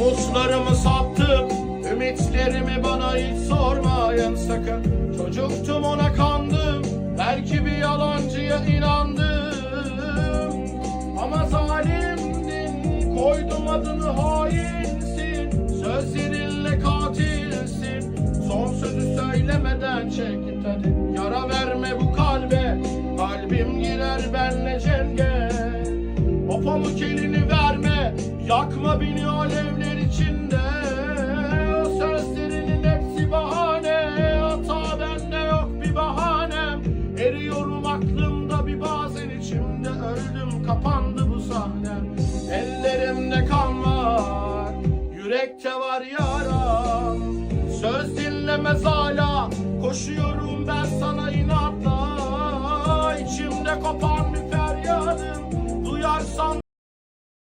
Umutlarımı sattım Ümitlerimi bana hiç sormayın sakın. Çocuktum ona kandım Belki bir yalancıya inandım. Ama zalimdin Koydum adını hainsin Sözlerinle katilsin. Son sözü söylemeden çekip hadi çabuk elini verme. Yakma beni alevler içinde. O sözlerinin hepsi bahane. Hata bende yok bir bahanem. Eriyorum aklımda bir bazen içimde. Öldüm kapandı bu sahnem. Ellerimde kan var Yürekte var yaram. Söz dinlemez hala Koşuyorum ben sana inatla. İçimde kopan bir feryadım Duyarsan